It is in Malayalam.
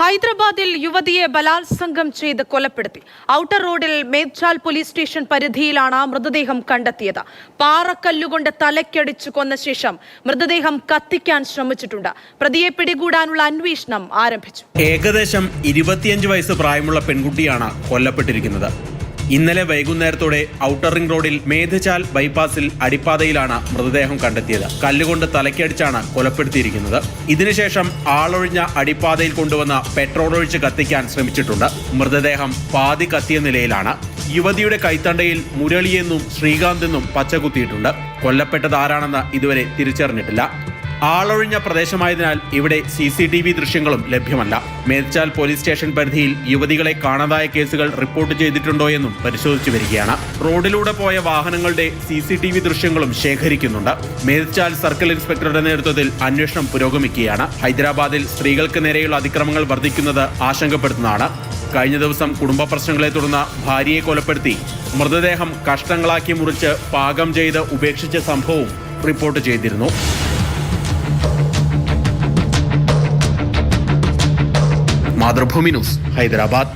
ഹൈദരാബാദിൽ യുവതിയെ ബലാത്സംഗം ചെയ്ത് കൊലപ്പെടുത്തി. ഔട്ടർ റോഡിൽ മേച്ചാൽ പോലീസ് സ്റ്റേഷൻ പരിധിയിലാണ് ആ മൃതദേഹം കണ്ടെത്തിയത്. പാറക്കല്ലുകൊണ്ട് തലയ്ക്കടിച്ചു കൊന്ന ശേഷം മൃതദേഹം കത്തിക്കാൻ ശ്രമിച്ചിട്ടുണ്ട്. പ്രതിയെ പിടികൂടാനുള്ള അന്വേഷണം ആരംഭിച്ചു. ഏകദേശം ഇരുപത്തിയഞ്ച് വയസ്സ് പ്രായമുള്ള പെൺകുട്ടിയാണ് കൊല്ലപ്പെട്ടിരിക്കുന്നത്. ഇന്നലെ വൈകുന്നേരത്തോടെ ഔട്ടർ റിംഗ് റോഡിൽ മേധചാൽ ബൈപ്പാസിൽ അടിപ്പാതയിലാണ് മൃതദേഹം കണ്ടെത്തിയത്. കല്ലുകൊണ്ട് തലയ്ക്കടിച്ചാണ് കൊലപ്പെടുത്തിയിരിക്കുന്നത്. ഇതിനുശേഷം ആളൊഴിഞ്ഞ അടിപ്പാതയിൽ കൊണ്ടുവന്ന പെട്രോൾ ഒഴിച്ച് കത്തിക്കാൻ ശ്രമിച്ചിട്ടുണ്ട്. മൃതദേഹം പാതി കത്തിയ നിലയിലാണ്. യുവതിയുടെ കൈത്തണ്ടയിൽ മുരളിയെന്നും ശ്രീകാന്ത് എന്നും പച്ചകുത്തിയിട്ടുണ്ട്. കൊല്ലപ്പെട്ടത് ആരാണെന്ന് ഇതുവരെ തിരിച്ചറിഞ്ഞിട്ടില്ല. ആളൊഴിഞ്ഞ പ്രദേശമായതിനാൽ ഇവിടെ സി സി ടി വി ദൃശ്യങ്ങളും ലഭ്യമല്ല. മേൽച്ചാൽ പോലീസ് സ്റ്റേഷൻ പരിധിയിൽ യുവതികളെ കാണാതായ കേസുകൾ റിപ്പോർട്ട് ചെയ്തിട്ടുണ്ടോ എന്നും പരിശോധിച്ചു വരികയാണ്. റോഡിലൂടെ പോയ വാഹനങ്ങളുടെ സി സി ടി വി ദൃശ്യങ്ങളും ശേഖരിക്കുന്നുണ്ട്. മേൽച്ചാൽ സർക്കിൾ ഇൻസ്പെക്ടറുടെ നേതൃത്വത്തിൽ അന്വേഷണം പുരോഗമിക്കുകയാണ്. ഹൈദരാബാദിൽ സ്ത്രീകൾക്ക് നേരെയുള്ള അതിക്രമങ്ങൾ വർദ്ധിക്കുന്നത് ആശങ്കപ്പെടുത്തുന്നതാണ്. കഴിഞ്ഞ ദിവസം കുടുംബ പ്രശ്നങ്ങളെ തുടർന്ന് ഭാര്യയെ കൊലപ്പെടുത്തി. മൃതദേഹം കഷ്ടങ്ങളാക്കി മുറിച്ച് പാകം ചെയ്ത് ഉപേക്ഷിച്ച സംഭവവും റിപ്പോർട്ട് ചെയ്തിരുന്നു. मातृभूमी न्यूज हैदराबाद